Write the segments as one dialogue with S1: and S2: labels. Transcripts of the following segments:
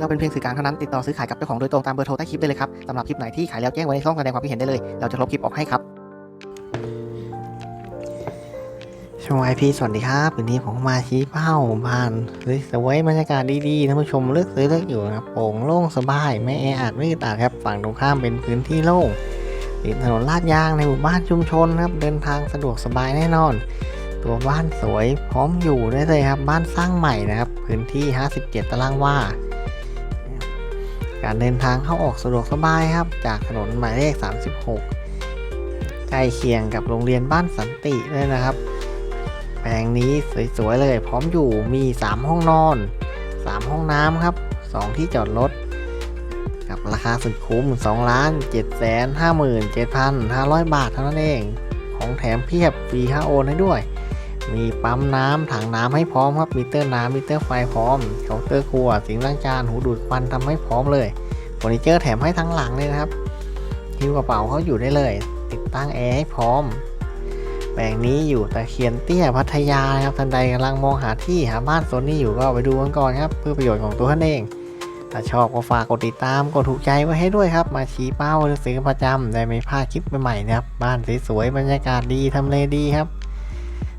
S1: เราเป็นเพียงสื่อกลางเท่านั้นติดต่อซื้อขายกับเจ้าของโดยตรงตามเบอร์โทรใต้คลิปได้เลยครับสำหรับคลิปไหนที่ขายแล้วแจ้งไว้ในช่องแสดงความคิดเห็นได้เลย เราจะลบคลิปออกให้ครับช่วงไอพีสวัสดีครับวันนี้ผมมาชี้เป้าบ้านสวยๆบรรยากาศดีๆท่านผู้ชมเลือกซื้อเลือกอยู่นะครับโปร่งโล่งสบายไม่แออัดไม่อึดอัดครับฝั่งตรงข้ามเป็นพื้นที่โล่งติดถนนลาดยางในหมู่บ้านชุมชนครับเดินทางสะดวกสบายแน่นอน ตัวบ้านสวยพร้อมอยู่ได้เลยครับ บ้านสร้างใหม่นะครับ พื้นที่ 57 ตารางวา การเดินทางเข้าออกสะดวกสบายครับ จากถนนหมายเลข 36 ใกล้เคียงกับโรงเรียนบ้านสันติเลยนะครับ แปลงนี้สวยๆเลย พร้อมอยู่มี 3 ห้องนอน 3 ห้องน้ำครับ 2 ที่จอดรถกับราคาสุดคุ้ม2ล้าน7แสน57,500 บาทเท่านั้นเอง ของแถมเพียบฟรีค่าโอนให้ด้วย มีปั๊มน้ำถังน้ำให้พร้อมครับมิเตอร์น้ำมิเตอร์ไฟพร้อมเคาน์เตอร์ครัวสิงล้างจานหูดูดควันทำให้พร้อมเลยเฟอร์นิเจอร์แถมให้ทั้งหลังเลยนะครับหิ้วกระเป๋าเขาอยู่ได้เลย ติดตั้งแอร์ให้พร้อมแปลงนี้อยู่ตะเคียนเตี้ยพัทยานะครับท่านใดกำลังมองหาที่หาบ้านโซนนี้อยู่ก็ไปดูกันก่อนครับ เพื่อประโยชน์ของตัวท่านเองถ้าชอบก็ฝากกดติดตามกดถูกใจไว้ให้ด้วยครับ มาชี้เป้าเลือกซื้อประจำได้ไม่พลาดคลิปใหม่ๆนะครับบ้านสวยๆบรรยากาศดีทำเลดีครับ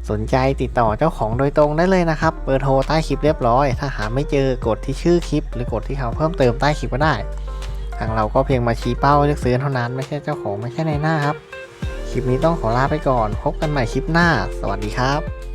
S1: สนใจติดต่อเจ้าของโดยตรงได้เลยนะครับเบอร์โทรใต้คลิปเรียบร้อย ถ้าหาไม่เจอกดที่ชื่อคลิป หรือกดที่เขาเพิ่มเติมใต้คลิปก็ได้ ทางเราก็เพียงมาชี้เป้าเลือกซื้อเท่านั้นไม่ใช่เจ้าของไม่ใช่ในหน้าครับ คลิปนี้ต้องขอลาไปก่อน พบกันใหม่คลิปหน้า สวัสดีครับ